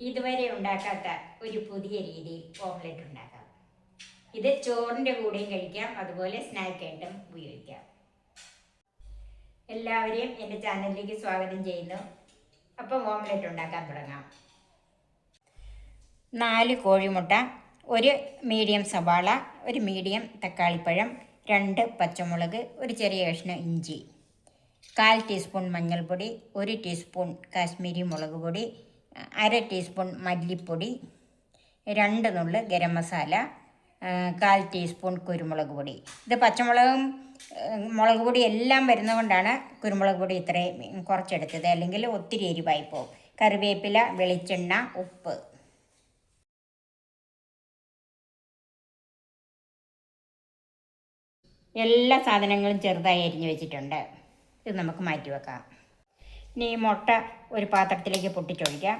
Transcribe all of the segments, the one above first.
ഇതുവരെ ഉണ്ടാക്കാത്ത ഒരു പുതിയ രീതിയിൽ ഓംലെറ്റ് ഉണ്ടാക്കാം. ഇത് ചോറിന്റെ കൂടെയും കഴിക്കാം അതുപോലെ സ്നാക്കായിട്ടും ഉപയോഗിക്കാം. എല്ലാവരെയും എന്റെ ചാനലിലേക്ക് സ്വാഗതം ചെയ്യുന്നു. അപ്പം ഓംലെറ്റ് ഉണ്ടാക്കാൻ തുടങ്ങാം. നാല് കോഴിമുട്ട ഒരു മീഡിയം സവാള ഒരു മീഡിയം തക്കാളിപ്പഴം രണ്ട് പച്ചമുളക് ഒരു ചെറിയ കഷ്ണം ഇഞ്ചി കാൽ ടീസ്പൂൺ മഞ്ഞൾപ്പൊടി ഒരു ടീസ്പൂൺ കാശ്മീരി മുളക് പൊടി അര ടീസ്പൂൺ മല്ലിപ്പൊടി രണ്ട് നുള്ള് ഗരം മസാല കാൽ ടീസ്പൂൺ കുരുമുളക് പൊടി. ഇത് പച്ചമുളകും മുളക് പൊടി എല്ലാം വരുന്നതുകൊണ്ടാണ് കുരുമുളക് പൊടി ഇത്രയും കുറച്ചെടുത്തത്. അല്ലെങ്കിൽ ഒത്തിരി എരിവായി പോകും. കറിവേപ്പില വെളിച്ചെണ്ണ ഉപ്പ്. എല്ലാ സാധനങ്ങളും ചെറുതായി അരിഞ്ഞു വെച്ചിട്ടുണ്ട്. ഇത് നമുക്ക് മാറ്റി വെക്കാം. ഇനി ഈ മുട്ട ഒരു പാത്രത്തിലേക്ക് പൊട്ടിച്ചൊഴിക്കാം.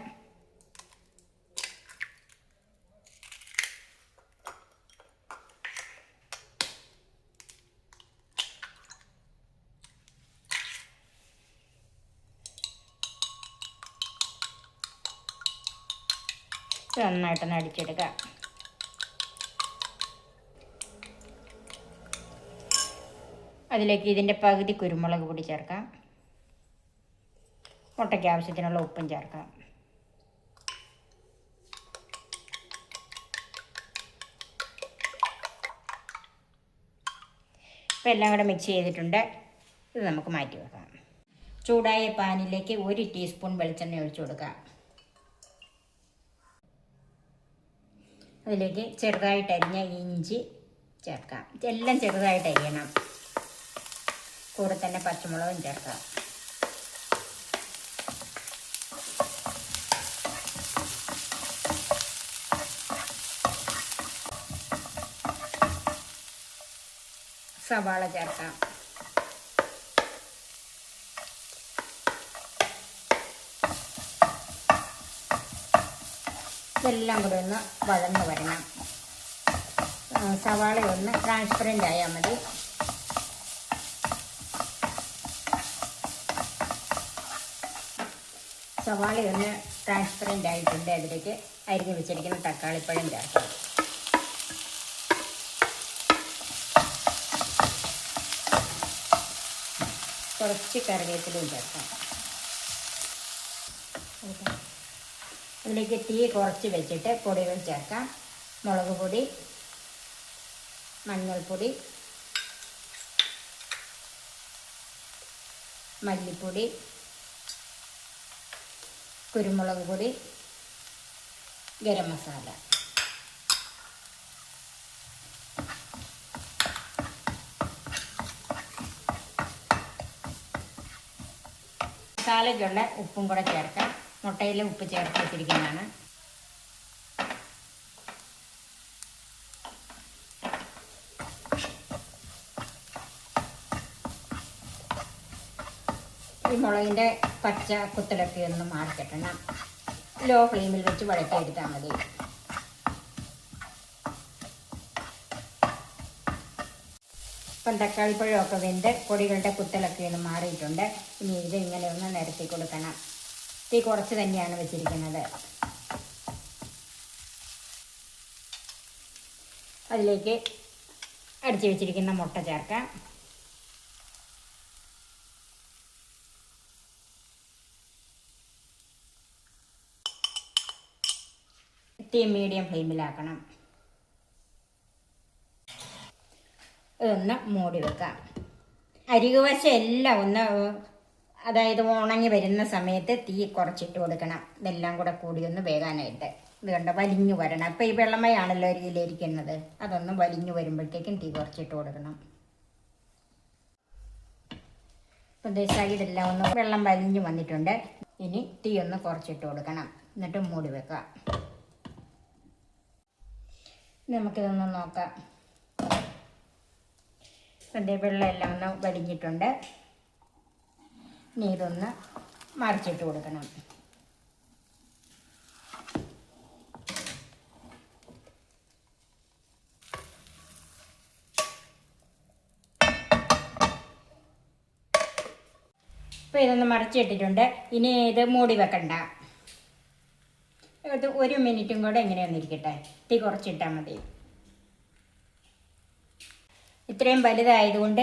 നന്നായിട്ട് നന്നായിട്ടൊന്ന് അടിച്ചെടുക്കാം അതിലേക്ക് ഇതിന്റെ പകുതി കുരുമുളക് പൊടി ചേർക്കാം. മുട്ടയ്ക്ക് ആവശ്യത്തിനുള്ള ഉപ്പും ചേർക്കാം ഇപ്പം എല്ലാം കൂടെ മിക്സ് ചെയ്തിട്ടുണ്ട്. ഇത് നമുക്ക് മാറ്റി വെക്കാം. ചൂടായ പാനിലേക്ക് ഒരു ടീസ്പൂൺ വെളിച്ചെണ്ണ ഒഴിച്ചു കൊടുക്കാം. അതിലേക്ക് ചെറുതായിട്ട് അരിഞ്ഞ ഇഞ്ചി ചേർക്കാം. എല്ലാം ചെറുതായിട്ട് അരിയണം. കൂടെ തന്നെ പച്ചമുളകും ചേർക്കാം. സവാള ചേർക്കാം. ഇതെല്ലാം കൂടെ ഒന്ന് വഴന്ന് വരണം. സവാള ഒന്ന് ട്രാൻസ്പെറന്റ് ആയാൽ മതി. സവാള ഒന്ന് ട്രാൻസ്പെറന്റ് ആയിട്ടുണ്ട്. അതിലേക്ക് അരിഞ്ഞ് വെച്ചിരിക്കുന്ന തക്കാളിപ്പഴം ചേർക്കാം. കുറച്ച് കറിവേപ്പിലയും ചേർക്കാം. അതിലേക്ക് തീ കുറച്ച് വെച്ചിട്ട് പൊടികൾ ചേർക്കാം. മുളക് പൊടി മഞ്ഞൾപ്പൊടി മല്ലിപ്പൊടി കുരുമുളക് പൊടി ഗരം മസാല. മസാലയ്ക്കുള്ള ഉപ്പും കൂടെ ചേർക്കാം. മുട്ടയിൽ ഉപ്പ് ചേർത്ത് വെച്ചിരിക്കുന്നതാണ്. ഈ മുളകിന്റെ പച്ച കുത്തലൊക്കെ ഒന്ന് മാറിക്കിട്ടണം ലോ ഫ്ലെയിമിൽ വെച്ച് വഴറ്റിയെടുത്താൽ മതി. ഇപ്പം തക്കാളിപ്പഴമൊക്കെ വെന്ത് പൊടികളുടെ കുത്തലൊക്കെ ഒന്ന് മാറിയിട്ടുണ്ട്. ഇനി ഇത് ഇങ്ങനെ ഒന്ന് നിരത്തി കൊടുക്കണം. തീ കുറച്ച് തന്നെയാണ് വെച്ചിരിക്കുന്നത്. അതിലേക്ക് അടിച്ചു വെച്ചിരിക്കുന്ന മുട്ട ചേർക്കാം. തീ മീഡിയം ഫ്ലെയിമിലാക്കണം. ഇതൊന്ന് മൂടി വെക്കാം. അരികുവശം എല്ലാം ഒന്ന് അതായത് ഉണങ്ങി വരുന്ന സമയത്ത് തീ കുറച്ചിട്ട് കൊടുക്കണം. ഇതെല്ലാം കൂടെ കൂടി ഒന്ന് വേകാനായിട്ട്. ഇത് കണ്ട വലിഞ്ഞു വരണം. അപ്പം ഈ വെള്ളമയാണല്ലോ അരിയിലിരിക്കുന്നത്. അതൊന്ന് വലിഞ്ഞു വരുമ്പോഴത്തേക്കും തീ കുറച്ചിട്ട് കൊടുക്കണം. ഇപ്പം സൈഡെല്ലാം ഒന്ന് വെള്ളം വലിഞ്ഞു വന്നിട്ടുണ്ട്. ഇനി തീ ഒന്ന് കുറച്ചിട്ട് കൊടുക്കണം. എന്നിട്ട് മൂടി വെക്കാം. നമുക്കിതൊന്ന് നോക്കാം. ഇപ്പം വെള്ളമെല്ലാം ഒന്ന് വലിഞ്ഞിട്ടുണ്ട് ഇനി ഇതൊന്ന് മറിച്ചിട്ട് കൊടുക്കണം. ഇപ്പം ഇതൊന്ന് മറിച്ചിട്ടിട്ടുണ്ട്. ഇനി ഇത് മൂടി വെക്കണ്ട. ഒരു മിനിറ്റും കൂടെ ഇങ്ങനെ ഒന്നിരിക്കട്ടെ തീ കുറച്ചിട്ടാൽ മതി. ഇത്രയും വലുതായതുകൊണ്ട്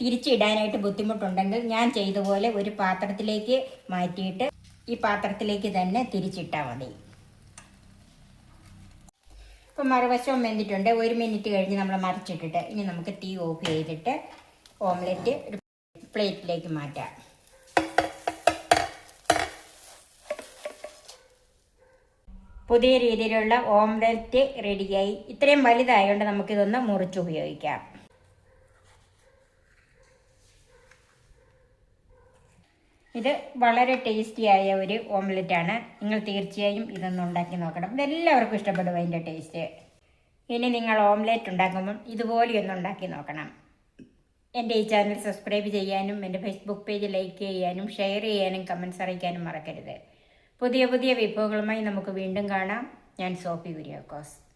തിരിച്ചിടാനായിട്ട് ബുദ്ധിമുട്ടുണ്ടെങ്കിൽ ഞാൻ ചെയ്ത പോലെ ഒരു പാത്രത്തിലേക്ക് മാറ്റിയിട്ട് ഈ പാത്രത്തിലേക്ക് തന്നെ തിരിച്ചിട്ടാൽ മതി. ഇപ്പം മറുവശവും വെന്തിട്ടുണ്ട്. ഒരു മിനിറ്റ് കഴിഞ്ഞ് നമ്മൾ മറിച്ചിട്ടിട്ട് ഇനി നമുക്ക് തീ ഓഫ് ചെയ്തിട്ട് ഓംലെറ്റ് ഒരു പ്ലേറ്റിലേക്ക് മാറ്റാം. പുതിയ രീതിയിലുള്ള ഓംലെറ്റ് റെഡിയായി. ഇത്രയും വലുതായതുകൊണ്ട് നമുക്കിതൊന്ന് മുറിച്ച് ഉപയോഗിക്കാം. ഇത് വളരെ ടേസ്റ്റിയായ ഒരു ഓംലെറ്റാണ് നിങ്ങൾ തീർച്ചയായും ഇതൊന്ന് ഉണ്ടാക്കി നോക്കണം. ഇതെല്ലാവർക്കും ഇഷ്ടപ്പെടും അതിന്റെ ടേസ്റ്റ്. ഇനി നിങ്ങൾ ഓംലെറ്റ് ഉണ്ടാക്കുമ്പം ഇതുപോലെയൊന്ന് ഉണ്ടാക്കി നോക്കണം. എന്റെ ഈ ചാനൽ സബ്സ്ക്രൈബ് ചെയ്യാനും എന്റെ ഫേസ്ബുക്ക് പേജ് ലൈക്ക് ചെയ്യാനും ഷെയർ ചെയ്യാനും കമൻസ് അറിയിക്കാനും മറക്കരുത്. പുതിയ പുതിയ വിഭവങ്ങളുമായി നമുക്ക് വീണ്ടും കാണാം. ഞാൻ സോഫി കുര്യാക്കോസ്.